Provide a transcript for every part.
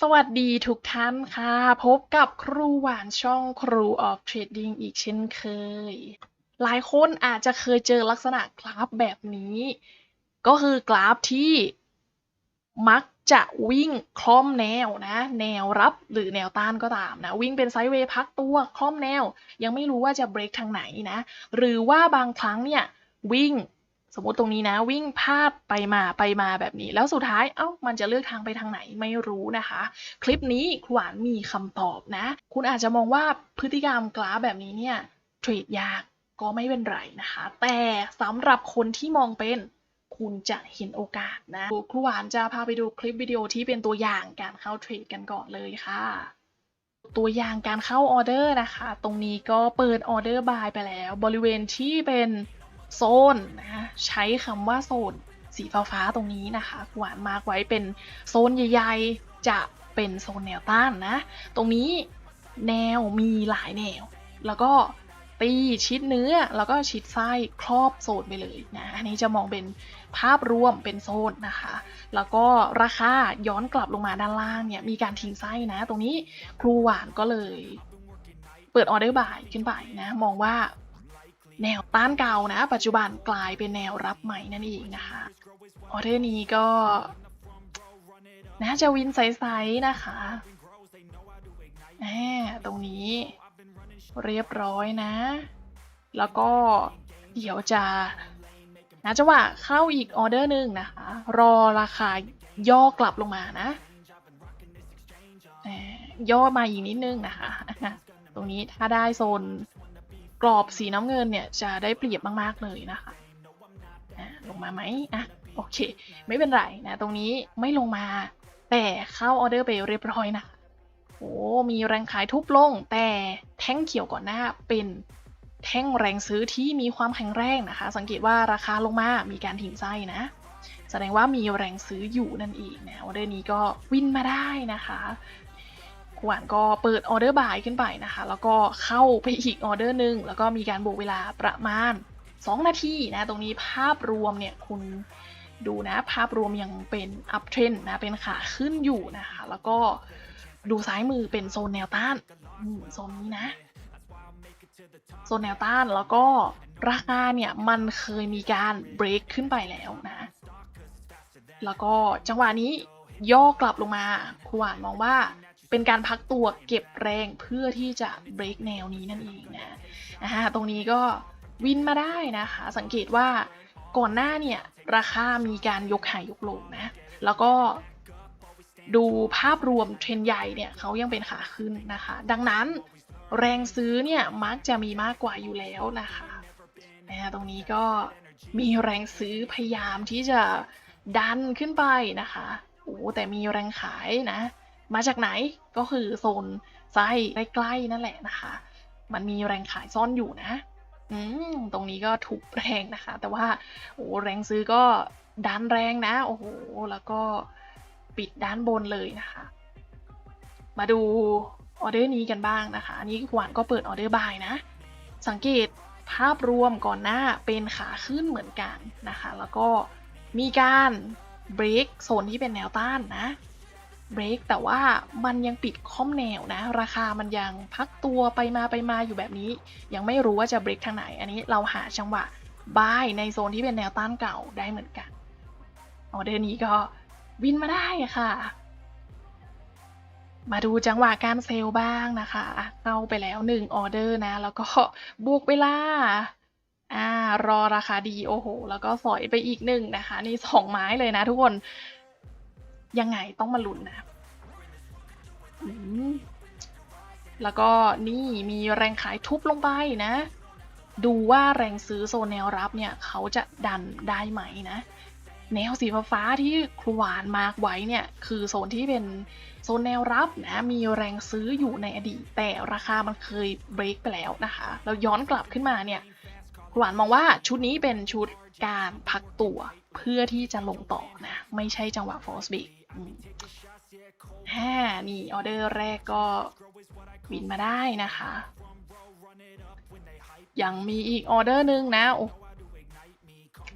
สวัสดีทุกท่านค่ะ พบกับครูหวานช่องครูออฟเทรดดิ้งอีกเช่นเคย หลายคนอาจจะเคยเจอลักษณะกราฟแบบนี้ ก็คือกราฟที่มักจะวิ่งคล่อมแนวนะ แนวรับหรือแนวต้านก็ตามนะ วิ่งเป็นไซด์เวย์พักตัวคล่อมแนว ยังไม่รู้ว่าจะเบรกทางไหนนะ หรือว่าบางครั้งเนี่ยวิ่ง สมมติตรงนี้นะวิ่งพาดไปมาไปมาแบบนี้ แล้วสุดท้ายเอ้ามันจะเลือกทางไปทางไหนไม่รู้นะคะ คลิปนี้ครูหวานมีคำตอบนะ คุณอาจจะมองว่าพฤติกรรมกราฟแบบนี้เนี่ยเทรดยากก็ไม่เป็นไรนะคะ แต่สำหรับคนที่มองเป็นคุณจะเห็นโอกาสนะ ครูหวานจะพาไปดูคลิปวิดีโอที่เป็นตัวอย่างการเข้าเทรดกันก่อนเลยค่ะ ตัวอย่างการเข้าออเดอร์นะคะ ตรงนี้ก็เปิดออเดอร์บายไปแล้ว บริเวณที่เป็น โซนนะใช้คำว่าโซนสีฟ้าๆตรงนี้นะคะหวานมาร์กไว้เป็นโซนใหญ่ๆ จะเป็นโซนแนวต้านนะ ตรงนี้แนวมีหลายแนว แล้วก็ตีชิดเนื้อแล้วก็ชิดไส้ครอบโซนไปเลยนะอันนี้จะมองเป็นภาพรวมเป็นโซนนะคะ แล้วก็ราคาย้อนกลับลงมาด้านล่างเนี่ยมีการทิ้งไส้นะ ตรงนี้ครูหวานก็เลย เปิดออเดอร์บายขึ้นไปนะ มองว่า แนวต้านเก่านะ ปัจจุบันกลายเป็นแนวรับใหม่นั่นเองนะคะออเดอร์นี้ก็น่าจะวินใสๆนะคะแหมตรงนี้เรียบร้อยนะ แล้วก็เดี๋ยวจะนะจังหวะเข้าอีกออเดอร์หนึ่งนะคะ รอราคาย่อกลับลงมานะแหมย่อมาอีกนิดนึงนะคะ ตรงนี้ถ้าได้โซน กรอบสีน้ำเงินเนี่ยจะได้เปรียบมาก ๆ เลยนะคะลงมาไหมอะโอเค ไม่เป็นไรนะ ตรงนี้ไม่ลงมา แต่เข้าออเดอร์ไปเรียบร้อยนะโอ้มีแรงขายทุบลง แต่แท่งเขียวก่อนหน้าเป็นแท่งแรงซื้อที่มีความแข็งแรงนะคะ สังเกตว่าราคาลงมา มีการทิ้งไส้นะ แสดงว่ามีแรงซื้ออยู่นั่นเองนะออเดอร์นี้ก็วินมาได้นะคะ ขวานก็เปิดออเดอร์บายขึ้นไปนะคะ แล้วก็เข้าไปอีกออเดอร์หนึ่งแล้วก็มีการบวกเวลาประมาณ 2 นาทีนะ ตรงนี้ภาพรวมเนี่ยคุณดูนะภาพรวมยังเป็นอัพเทรนนะ เป็นขาขึ้นอยู่นะคะ แล้วก็ดูซ้ายมือเป็นโซนแนวต้านโซนนี้นะ โซนแนวต้านแล้วก็ราคาเนี่ยมันเคยมีการเบรกขึ้นไปแล้วนะ แล้วก็จังหวะนี้ย่อกลับลงมาครูหวานมองว่า เป็นการพักตัวเก็บแรงเพื่อที่จะเบรกแนวนี้นั่นเองนะนะฮะตรงนี้ก็วินมาได้นะคะ สังเกตว่าก่อนหน้าเนี่ย ราคามีการยกหายยกลงนะ แล้วก็ดูภาพรวมเทรนใหญ่เนี่ยเขายังเป็นขาขึ้นนะคะ ดังนั้นแรงซื้อเนี่ยมักจะมีมากกว่าอยู่แล้วนะคะนะตรงนี้ก็มีแรงซื้อพยายามที่จะดันขึ้นไปนะคะโอ้แต่มีแรงขายนะ มาจากไหนก็คือโซนไส้ใกล้ๆนั่นแหละนะคะ มันมีแรงขายซ่อนอยู่นะอืมตรงนี้ก็ถูกแรงนะคะ แต่ว่าโอ้แรงซื้อก็ดันแรงนะ โอ้โห แล้วก็ปิดด้านบนเลยนะคะ มาดูออเดอร์นี้กันบ้างนะคะอันนี้หวานก็เปิดออเดอร์บายนะ สังเกตภาพรวมก่อนหน้าเป็นขาขึ้นเหมือนกันนะคะ แล้วก็มีการเบรกโซนที่เป็นแนวต้านนะ เบรกแต่ว่ามันยังปิดค่อมแนวนะ ราคามันยังพักตัวไปมาไปมาอยู่แบบนี้ ยังไม่รู้ว่าจะเบรกทางไหน อันนี้เราหาจังหวะบายในโซนที่เป็นแนวต้านเก่าได้เหมือนกันออเดอร์นี้ก็วินมาได้ค่ะ มาดูจังหวะการเซลบ้างนะคะ เข้าไปแล้ว1ออเดอร์นะ แล้วก็บวกเวลาอ่ารอราคาดีโอ้โห แล้วก็สอยไปอีกหนึ่งนะคะ นี่สองไม้เลยนะทุกคน ยังไงต้องมาลุ้นนะแล้วก็นี่มีแรงขายทุบลงไปนะ ดูว่าแรงซื้อโซนแนวรับเนี่ย เขาจะดันได้ไหมนะ แนวสีฟ้าที่ครูหวานมาร์กไว้เนี่ย คือโซนที่เป็นโซนแนวรับนะ มีแรงซื้ออยู่ในอดีต แต่ราคามันเคยเบรกไปแล้วนะคะแล้วย้อนกลับขึ้นมาเนี่ยครูหวานมองว่าชุดนี้เป็นชุดการพักตัวเพื่อที่จะลงต่อนะ ไม่ใช่จังหวะ force break ฮ่านี่ออเดอร์แรกก็บินมาได้นะคะ ยังมีอีกออเดอร์หนึ่งนะ โอ้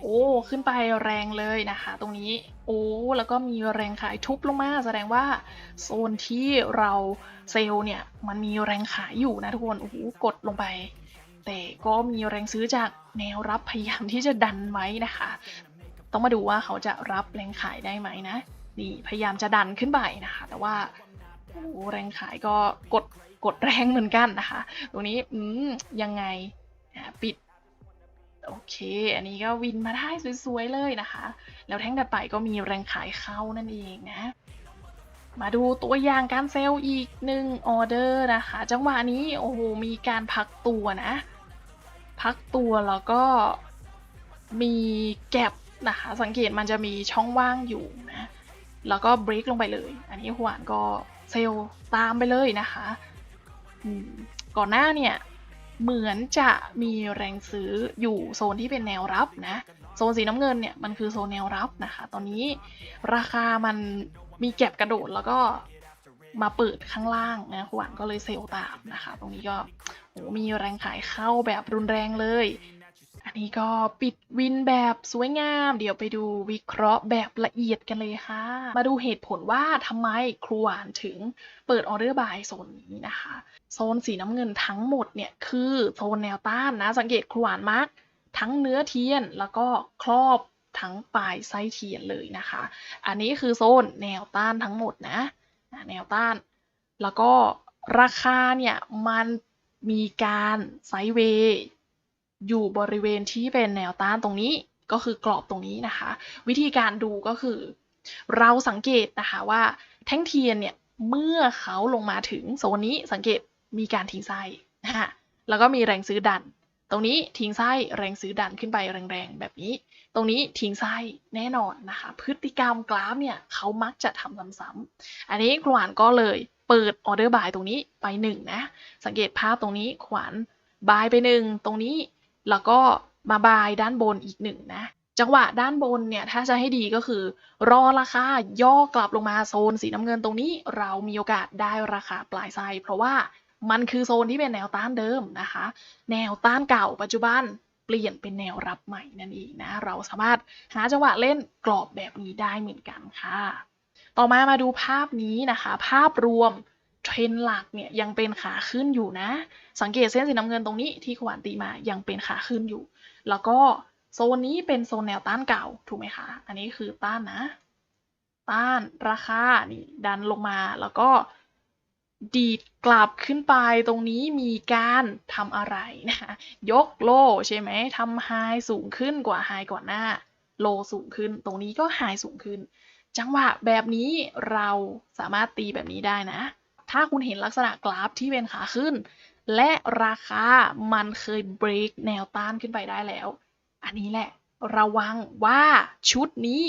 โอ้ขึ้นไปแรงเลยนะคะ ตรงนี้โอ้แล้วก็มีแรงขายทุบลงมาแสดงว่าโซนที่เราเซลล์เนี่ยมันมีแรงขายอยู่นะทุกคนโอ้โหกดลงไป แต่ก็มีแรงซื้อจากแนวรับพยายามที่จะดันไว้นะคะ ต้องมาดูว่าเขาจะรับแรงขายได้ไหมนะ นี่พยายามจะดันขึ้นไปนะคะ แต่ว่าโอ้แรงขายก็กดกดแรงเหมือนกันนะคะ ตรงนี้อืมยังไงปิดโอเค อันนี้ก็วินมาได้สวยๆเลยนะคะ แล้วแท่งถัดไปก็มีแรงขายเข้านั่นเองนะ มาดูตัวอย่างการเซลล์อีกหนึ่งออเดอร์นะคะ จังหวะนี้โอ้โหมีการพักตัวนะ พักตัวแล้วก็มีแก็บนะคะ สังเกตมันจะมีช่องว่างอยู่นะ แล้วก็เบรกลงไปเลย อันนี้หวานก็เซลตามไปเลยนะคะก่อนหน้าเนี่ยเหมือนจะมีแรงซื้ออยู่โซนที่เป็นแนวรับนะ โซนสีน้ำเงินเนี่ยมันคือโซนแนวรับนะคะ ตอนนี้ราคามันมีแก็บกระโดดแล้วก็มาเปิดข้างล่างนะหวานก็เลยเซลตามนะคะ ตรงนี้ก็โอ้มีแรงขายเข้าแบบรุนแรงเลย อันนี้ก็ปิดวินแบบสวยงาม เดี๋ยวไปดูวิเคราะห์แบบละเอียดกันเลยค่ะ มาดูเหตุผลว่าทำไมครูหวานถึงเปิดออเดอร์บายโซนนี้นะคะ โซนสีน้ำเงินทั้งหมดเนี่ยคือโซนแนวต้านนะ สังเกตครูหวานมาร์กทั้งเนื้อเทียนแล้วก็ครอบทั้งปลายไส้เทียนเลยนะคะ อันนี้คือโซนแนวต้านทั้งหมดนะ แนวต้าน แล้วก็ราคาเนี่ยมันมีการไซด์เวย์ อยู่บริเวณที่เป็นแนวต้านตรงนี้ก็คือกรอบตรงนี้นะคะ วิธีการดูก็คือ เราสังเกตนะคะว่าแท่งเทียนเนี่ยเมื่อเขาลงมาถึงโซนนี้สังเกตมีการทิ้งไส้นะฮะแล้วก็มีแรงซื้อดัน ตรงนี้ทิ้งไส้แรงซื้อดันขึ้นไปแรงๆแบบนี้ ตรงนี้ทิ้งไส้แน่นอนนะคะ พฤติกรรมกราฟเนี่ยเขามักจะทำซ้ำๆอันนี้ขวานก็เลยเปิดออเดอร์บายตรงนี้ไปหนึ่งนะสังเกตภาพตรงนี้ขวานบายไปหนึ่งตรงนี้ แล้วก็มาบายด้านบนอีกหนึ่งนะ จังหวะด้านบนเนี่ย ถ้าจะให้ดีก็คือ รอราคาย่อกลับลงมาโซนสีน้ำเงินตรงนี้ เรามีโอกาสได้ราคาปลายไซเพราะว่ามันคือโซนที่เป็นแนวต้านเดิมนะคะ แนวต้านเก่าปัจจุบันเปลี่ยนเป็นแนวรับใหม่นั่นเองนะ เราสามารถหาจังหวะเล่นกรอบแบบนี้ได้เหมือนกันค่ะ ต่อมามาดูภาพนี้นะคะ ภาพรวม เทรนหลักเนี่ยยังเป็นขาขึ้นอยู่นะ สังเกตเส้นสีน้ำเงินตรงนี้ที่ขวานตีมายังเป็นขาขึ้นอยู่ แล้วก็โซนนี้เป็นโซนแนวต้านเก่าถูกไหมคะ อันนี้คือต้านนะ ต้านราคานี่ดันลงมาแล้วก็ดีดกลับขึ้นไปตรงนี้มีการทำอะไรนะคะยกโลใช่ไหมทำไฮสูงขึ้นกว่าไฮก่อนหน้า โลสูงขึ้น ตรงนี้ก็ไฮสูงขึ้น จังหวะแบบนี้เราสามารถตีแบบนี้ได้นะ ถ้าคุณเห็นลักษณะกราฟที่เป็นขาขึ้น และราคามันเคยเบรกแนวต้านขึ้นไปได้แล้ว อันนี้แหละระวังว่าชุดนี้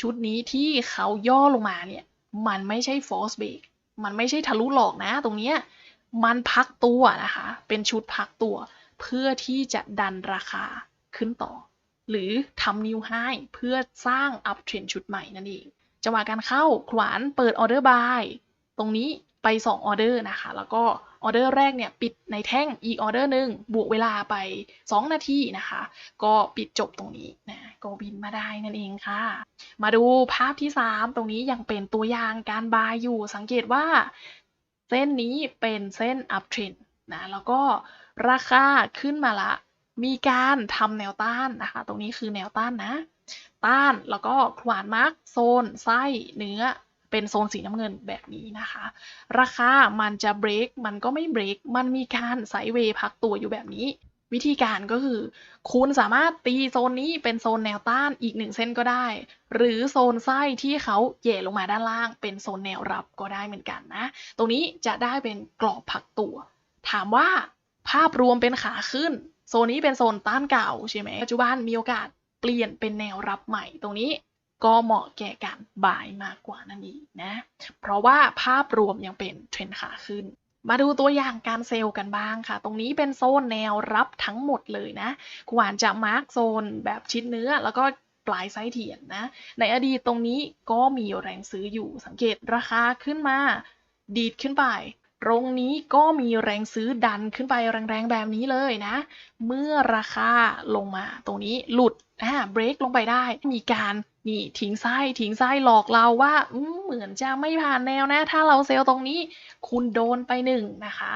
ชุดนี้ที่เขาย่อลงมาเนี่ย มันไม่ใช่ force break มันไม่ใช่ทะลุหลอกนะ ตรงเนี้ยมันพักตัวนะคะ เป็นชุดพักตัว เพื่อที่จะดันราคาขึ้นต่อ หรือทำนิวไฮเพื่อสร้างอัพเทรนชุดใหม่นั่นเองจังหวะการเข้าขวานเปิดออเดอร์บายตรงนี้ ไป 2 ออเดอร์นะคะ แล้วก็ออเดอร์แรกเนี่ยปิดในแท่งอีกออเดอร์หนึ่งบวกเวลาไป 2 นาทีนะคะ ก็ปิดจบตรงนี้นะก็บินมาได้นั่นเองค่ะ มาดูภาพที่ 3 ตรงนี้ยังเป็นตัวอย่างการบายอยู่สังเกตว่า เส้นนี้เป็นเส้น up trend นะแล้วก็ราคาขึ้นมาละ มีการทำแนวต้านนะคะ ตรงนี้คือแนวต้านนะ ต้านแล้วก็ขวานมาร์กโซน ไส้เนื้อ เป็นโซนสีน้ำเงินแบบนี้นะคะ ราคามันจะเบรกมันก็ไม่เบรกมันมีการไซด์เวย์พักตัวอยู่แบบนี้ วิธีการก็คือ คุณสามารถตีโซนนี้เป็นโซนแนวต้านอีกหนึ่งเส้นก็ได้ หรือโซนไส้ที่เขาแย่ลงมาด้านล่างเป็นโซนแนวรับก็ได้เหมือนกันนะ ตรงนี้จะได้เป็นกรอบพักตัว ถามว่าภาพรวมเป็นขาขึ้น โซนนี้เป็นโซนต้านเก่าใช่ไหมปัจจุบันมีโอกาสเปลี่ยนเป็นแนวรับใหม่ตรงนี้ ก็เหมาะแก่การบายมากกว่านั่นเองนะ เพราะว่าภาพรวมยังเป็นเทรนขาขึ้น มาดูตัวอย่างการเซลล์กันบ้างค่ะ ตรงนี้เป็นโซนแนวรับทั้งหมดเลยนะกวานจะมาร์กโซนแบบชิ้นเนื้อแล้วก็ปลายไส้เทียนนะ ในอดีตตรงนี้ก็มีแรงซื้ออยู่สังเกตราคาขึ้นมา ดีดขึ้นไป ตรงนี้ก็มีแรงซื้อดันขึ้นไปแรงๆแบบนี้เลยนะ เมื่อราคาลงมาตรงนี้หลุดอ่าเบรกลงไปได้ มีการ นี่ทิ้งไส้ทิ้งไส้หลอกเราว่าเหมือนจะไม่ผ่านแนวนะ ถ้าเราเซลล์ตรงนี้ คุณโดนไปหนึ่งนะคะ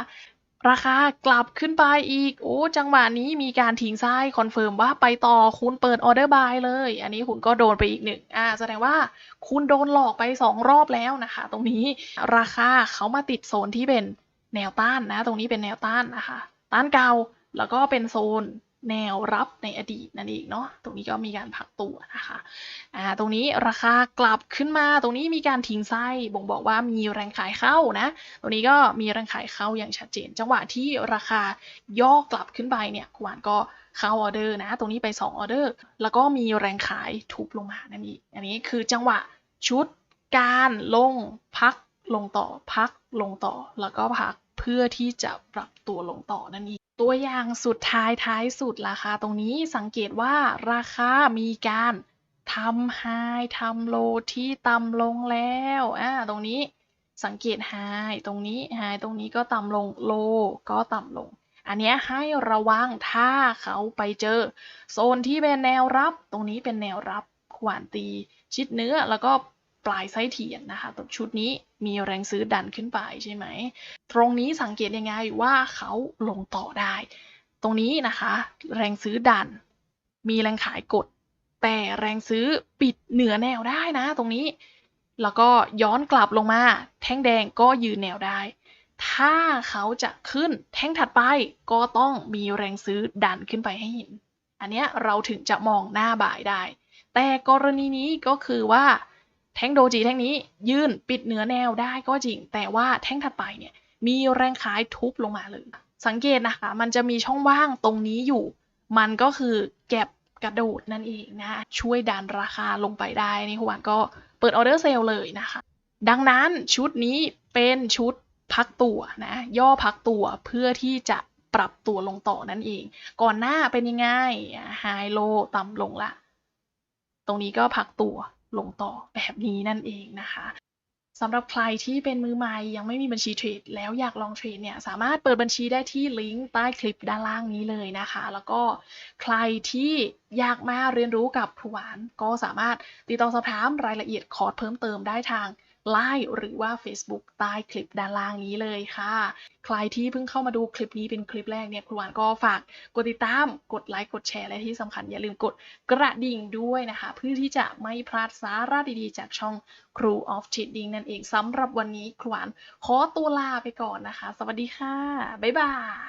ราคากลับขึ้นไปอีก โอ้จังหวะนี้มีการทิ้งไส้คอนเฟิร์มว่าไปต่อคุณเปิดออเดอร์บายเลย อันนี้คุณก็โดนไปอีกหนึ่งอ่าแสดงว่าคุณโดนหลอกไปสองรอบแล้วนะคะ ตรงนี้ราคาเขามาติดโซนที่เป็นแนวต้านนะ ตรงนี้เป็นแนวต้านนะคะ ต้านเก่าแล้วก็เป็นโซน แนวรับในอดีตนั่นเองเนาะ ตรงนี้ก็มีการพักตัวนะคะ อ่า ตรงนี้ราคากลับขึ้นมา ตรงนี้มีการทิ้งไส้ บ่งบอกว่ามีแรงขายเข้านะ ตรงนี้ก็มีแรงขายเข้าอย่างชัดเจน จังหวะที่ราคาย่อกลับขึ้นไปเนี่ยขวานก็เข้าออเดอร์นะ ตรงนี้ไป2ออเดอร์ แล้วก็มีแรงขายทุบลงมานั่นเองอันนี้คือจังหวะชุดการลงพักลงต่อพักลงต่อแล้วก็พักเพื่อที่จะปรับตัวลงต่อนั่นเอง ตัวอย่างสุดท้ายท้ายสุดราคาตรงนี้สังเกตว่าราคามีการทำไฮทำโลที่ต่ำลงแล้วอ่าตรงนี้สังเกตไฮตรงนี้ไฮตรงนี้ก็ต่ำลงโลก็ต่ำลง อันนี้ให้ระวังถ้าเขาไปเจอ โซนที่เป็นแนวรับ ตรงนี้เป็นแนวรับขวานตีชิดเนื้อแล้วก็ ปลายไส้เทียนนะคะตรงชุดนี้มีแรงซื้อดันขึ้นไปใช่ไหม ตรงนี้สังเกตยังไงว่าเขาลงต่อได้ ตรงนี้นะคะ แรงซื้อดัน มีแรงขายกด แต่แรงซื้อปิดเหนือแนวได้นะ ตรงนี้ แล้วก็ย้อนกลับลงมา แท่งแดงก็ยืนแนวได้ ถ้าเขาจะขึ้นแท่งถัดไปก็ต้องมีแรงซื้อดันขึ้นไปให้เห็น อันนี้เราถึงจะมองหน้าบ่ายได้ แต่กรณีนี้ก็คือว่า แท่งโดจิแท่งนี้ยื่นปิดเหนือแนวได้ก็จริง แต่ว่าแท่งถัดไปเนี่ยมีแรงขายทุบลงมาเลย สังเกตนะคะ มันจะมีช่องว่างตรงนี้อยู่ มันก็คือแก็บกระโดดนั่นเองนะ ช่วยดันราคาลงไปได้นี่คุณวันก็เปิดออเดอร์เซลเลยนะคะ ดังนั้นชุดนี้เป็นชุดพักตัวนะ ย่อพักตัวเพื่อที่จะปรับตัวลงต่อนั่นเอง ก่อนหน้าเป็นยังไงไฮโลต่ำลงละ ตรงนี้ก็พักตัว ลงต่อแบบนี้นั่นเองนะคะสำหรับใครที่เป็นมือใหม่ยังไม่มีบัญชีเทรดแล้วอยากลองเทรดเนี่ยสามารถเปิดบัญชีได้ที่ลิงก์ใต้คลิปด้านล่างนี้เลยนะคะ แล้วก็ใครที่อยากมาเรียนรู้กับครูหวาน ก็สามารถติดต่อสอบถามรายละเอียดคอร์สเพิ่มเติมได้ทาง Line หรือว่า Facebook ใต้คลิปด้านล่างนี้เลยค่ะ ใครที่เพิ่งเข้ามาดูคลิปนี้เป็นคลิปแรกเนี่ยครูหวานก็ฝากกดติดตาม กดไลค์ กดแชร์ และที่สำคัญอย่าลืมกดกระดิ่งด้วยนะคะ เพื่อที่จะไม่พลาดสาระดีๆ จากช่องครู of Trading นั่นเองสำหรับวันนี้ครูหวานขอตัวลาไปก่อนนะคะ สวัสดีค่ะ บ๊ายบาย